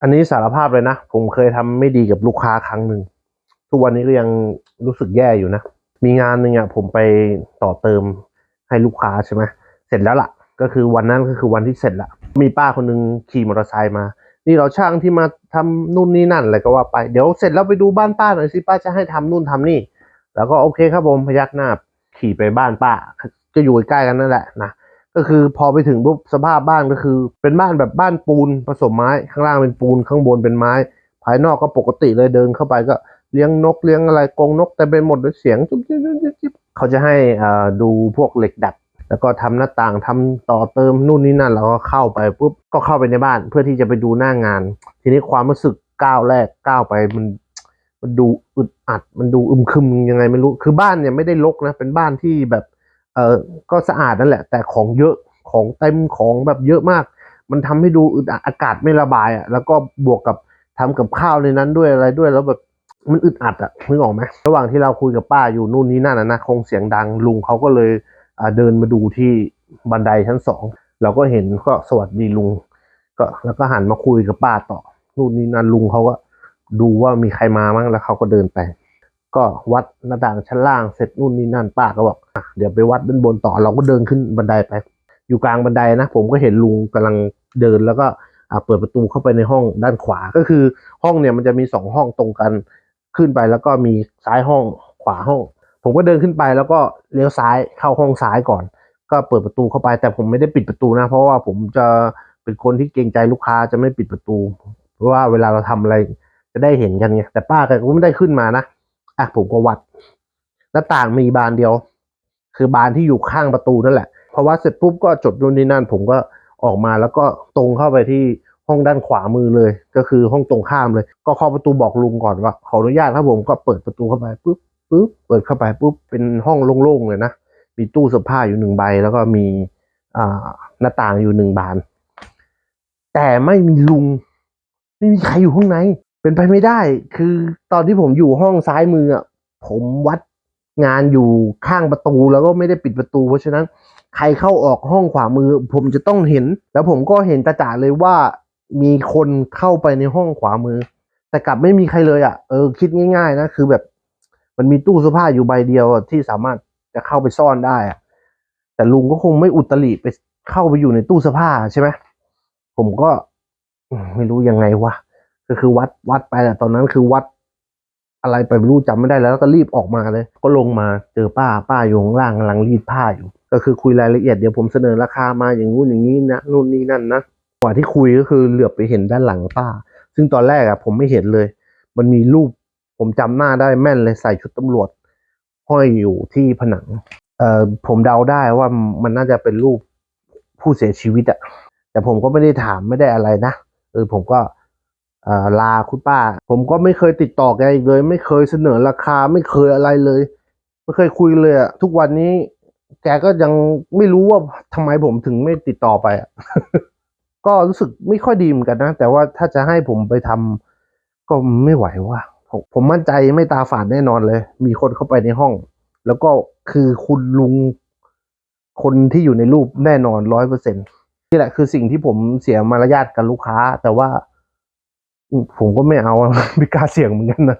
อันนี้สารภาพเลยนะ ผมเคยทำไม่ดีกับลูกค้าครั้งหนึ่ง ทุกวันนี้ก็ยังรู้สึกแย่อยู่นะ มีงานหนึ่งอะผมไปต่อเติมให้ลูกค้าใช่ไหมเสร็จแล้วล่ะ ก็คือวันนั้นก็คือวันที่เสร็จละมีป้าคนหนึงขี่มอเตอร์ไซค์มา นี่เราช่างที่มาทำนู่นนี่นั่นอะไรก็ว่าไป เดี๋ยวเสร็จแล้วไปดูบ้านป้าหน่อยสิป้าจะให้ทำนู่นทำนี่ แล้วก็โอเคครับผมพยักหน้าขี่ไปบ้านป้า ก็อยู่ใกล้กันนั่นแหละนะ ก็คือพอไปถึงปุ๊บสภาพบ้านก็คือ เป็นบ้านแบบบ้านปูนผสมไม้ ข้างล่างเป็นปูนข้างบนเป็นไม้ ภายนอกก็ปกติเลยเดินเข้าไปก็เลี้ยงนกเลี้ยงอะไรกรงนกแต่เป็นหมดด้วยเสียงจุ๊บจิ๊บจุ๊บจิ๊บจิ๊บเขาจะให้อ่าดูพวกเหล็กดัด แล้วก็ทำหน้าต่างทำต่อเติมนู่นนี่นั่นแล้วก็เข้าไปปุ๊บก็เข้าไปในบ้านเพื่อที่จะไปดูหน้างาน ทีนี้ความรู้สึกก้าวแรกก้าวไปมันมันดูอึดอัด มันดูอึมครึมยังไงไม่รู้ คือบ้านเนี่ยไม่ได้รกนะ เป็นบ้านที่แบบ เออก็สะอาดนั่นแหละ แต่ของเยอะของเต็มของแบบเยอะมาก มันทำให้ดูอึดอัดอากาศไม่ระบายอะแล้วก็บวกกับทำกับข้าวในนั้นด้วยอะไรด้วยแล้วแบบมันอึดอัดอะนึกออกไหมระหว่างที่เราคุยกับป้าอยู่นู่นนี่นั่นนะนะคงเสียงดังลุงเขาก็เลยเดินมาดูที่บันไดชั้นสองเราก็เห็นก็สวัสดีลุง ก็แล้วก็หันมาคุยกับป้าต่อนู่นนี่นั่นลุงเขาก็ดูว่ามีใครมามั้งแล้วเขาก็เดินไป ก็วัดหน้าต่างชั้นล่างเสร็จนู่นนี่นั่นป้าก็บอกอะเดี๋ยวไปวัดด้านบนต่อเราก็เดินขึ้นบันไดไป อยู่กลางบันไดนะ ผมก็เห็นลุงกำลังเดินแล้วก็เปิดประตูเข้าไปในห้องด้านขวาก็คือห้องเนี่ยมันจะมีสองห้องตรงกันขึ้นไปแล้วก็มีซ้ายห้องขวาห้อง ผมก็เดินขึ้นไปแล้วก็เลี้ยวซ้ายเข้าห้องซ้ายก่อน ก็เปิดประตูเข้าไปแต่ผมไม่ได้ปิดประตูนะ เพราะว่าผมจะเป็นคนที่เกรงใจลูกค้าจะไม่ปิดประตู เพราะว่าเวลาเราทำอะไรจะได้เห็นกันไงแต่ป้าแกก็ไม่ได้ขึ้นมานะ อะผมก็วัด หน้าต่างมีบานเดียว คือบานที่อยู่ข้างประตูนั่นแหละพอวัดเสร็จปุ๊บก็จดนู่นนี่นั่น ผมก็ออกมาแล้วก็ตรงเข้าไปที่ห้องด้านขวามือเลย ก็คือห้องตรงข้ามเลย ก็เคาะประตูบอกลุงก่อนว่าขออนุญาตครับผมก็เปิดประตูเข้าไปปุ๊บปุ๊บเปิดเข้าไปปุ๊บเป็นห้องโล่งๆเลยนะมีตู้เสื้อผ้าอยู่หนึ่งใบ แล้วก็มีอ่าหน้าต่างอยู่หนึ่งบาน แต่ไม่มีลุง ไม่มีใครอยู่ข้างใน เป็นไปไม่ได้ คือตอนที่ผมอยู่ห้องซ้ายมืออะผมวัดงานอยู่ข้างประตูแล้วก็ไม่ได้ปิดประตู เพราะฉะนั้นใครเข้าออกห้องขวามือ ผมจะต้องเห็น แล้วผมก็เห็นตาจ่าเลยว่ามีคนเข้าไปในห้องขวามือ แต่กลับไม่มีใครเลยอะเออคิดง่ายๆนะคือแบบ มันมีตู้เสื้อผ้าอยู่ใบเดียวที่สามารถจะเข้าไปซ่อนได้อะแต่ลุงก็คงไม่อุตริไปเข้าไปอยู่ในตู้เสื้อผ้าใช่ไหมผมก็ไม่รู้ยังไงวะ ก็คือวัดวัดไปแหละตอนนั้นคือวัดอะไรไปไม่รู้จำไม่ได้แล้วก็รีบออกมาเลย ก็ลงมาเจอป้าป้าอยู่ข้างล่างกำลังรีดผ้าอยู่ ก็คือคุยรายละเอียดเดี๋ยวผมเสนอราคามาอย่างงู้นอย่างนี้นะนู่นนี่นั่นนะกว่าที่คุยก็คือเหลือบไปเห็นด้านหลังป้า ซึ่งตอนแรกอะผมไม่เห็นเลย มันมีรูปผมจำหน้าได้แม่นเลยใส่ชุดตำรวจห้อยอยู่ที่ผนังเอ่อผมเดาได้ว่ามันน่าจะเป็นรูปผู้เสียชีวิตอะแต่ผมก็ไม่ได้ถามไม่ได้อะไรนะเออผมก็ ลาคุณป้า ผมก็ไม่เคยติดต่อแกอีกเลย ไม่เคยเสนอราคาไม่เคยอะไรเลย ไม่เคยคุยเลยอะทุกวันนี้ แกก็ยังไม่รู้ว่าทำไมผมถึงไม่ติดต่อไปอะก็รู้สึกไม่ค่อยดีเหมือนกันนะ แต่ว่าถ้าจะให้ผมไปทำก็ไม่ไหวว่ะผมผมมั่นใจไม่ตาฝาดแน่นอนเลย มีคนเข้าไปในห้อง แล้วก็คือคุณลุง คนที่อยู่ในรูปแน่นอนร้อยเปอร์เซ็นนี่แหละคือสิ่งที่ผมเสียมารยาทกับลูกค้า แต่ว่า ผมก็ไม่เอาไม่กล้าเสี่ยงเหมือนกันนะ